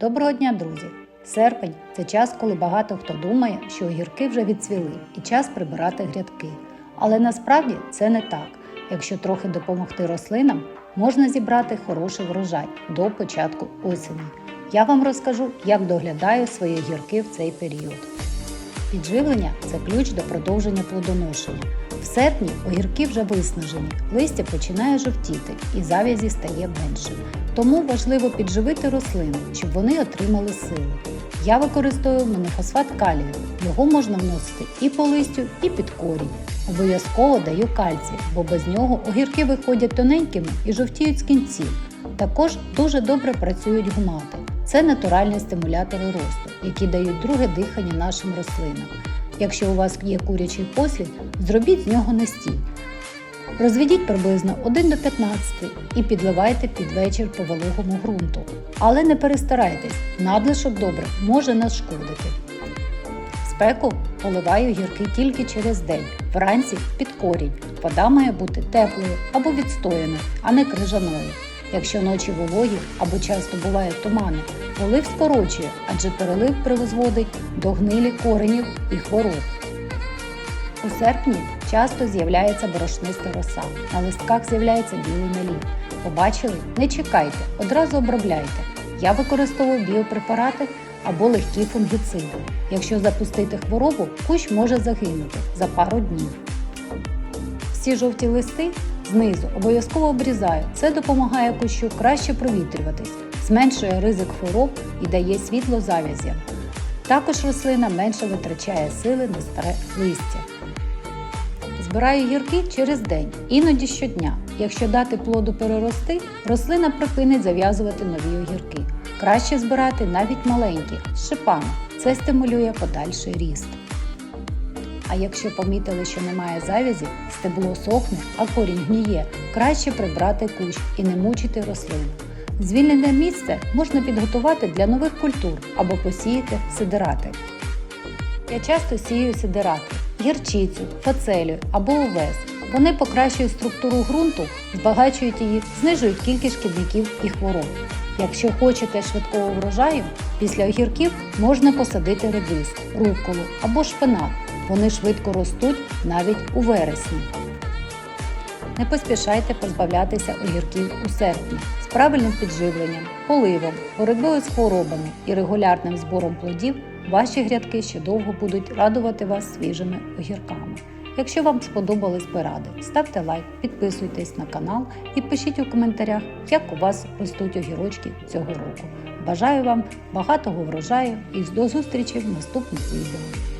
Доброго дня, друзі! Серпень це час, коли багато хто думає, що огірки вже відцвіли і час прибирати грядки. Але насправді це не так. Якщо трохи допомогти рослинам, можна зібрати хороший врожай до початку осені. Я вам розкажу, як доглядаю свої огірки в цей період. Підживлення це ключ до продовження плодоношення. В серпні огірки вже виснажені, листя починає жовтіти і зав'язі стає менше. Тому важливо підживити рослини, щоб вони отримали сили. Я використовую монофосфат калію. Його можна вносити і по листю, і під корінь. Обов'язково даю кальцій, бо без нього огірки виходять тоненькими і жовтіють з кінців. Також дуже добре працюють гумати. Це натуральні стимулятори росту, які дають друге дихання нашим рослинам. Якщо у вас є курячий послід, зробіть з нього настій. Розведіть приблизно 1 до 15 і підливайте під вечір по вологому ґрунту. Але не перестарайтесь, надлишок добре може нашкодити. Спеку поливаю гірки тільки через день, вранці під корінь. Вода має бути теплою або відстояною, а не крижаною. Якщо ночі вологі або часто буває тумани, полив скорочує, адже перелив призводить до гнилі коренів і хвороб. У серпні часто з'являється борошниста роса. На листках з'являється білий наліт. Побачили? Не чекайте, одразу обробляйте. Я використовую біопрепарати або легкі фунгіциди. Якщо запустити хворобу, кущ може загинути за пару днів. Всі жовті листи знизу обов'язково обрізаю. Це допомагає кущу краще провітрюватись, зменшує ризик хвороб і дає світло завязям. Також рослина менше витрачає сили на старе листя. Збираю гірки через день, іноді щодня. Якщо дати плоду перерости, рослина припинить зав'язувати нові огірки. Краще збирати навіть маленькі з шипами. Це стимулює подальший ріст. А якщо помітили, що немає завязів, стебло сохне, а корінь гніє, краще прибрати кущ і не мучити рослину. Звільнене місце можна підготувати для нових культур або посіяти сидирати. Я часто сію сидирати, гірчицю, фацелію або овес. Вони покращують структуру ґрунту, збагачують її, знижують кількість шкідників і хвороб. Якщо хочете швидкого врожаю, після огірків можна посадити редис, руколу або шпинат. Вони швидко ростуть навіть у вересні. Не поспішайте позбавлятися огірків у серпні з правильним підживленням, поливом, боротьбою з хворобами і регулярним збором плодів ваші грядки ще довго будуть радувати вас свіжими огірками. Якщо вам сподобались поради, ставте лайк, підписуйтесь на канал і пишіть у коментарях, як у вас ростуть огірочки цього року. Бажаю вам багатого врожаю і до зустрічі в наступних відео.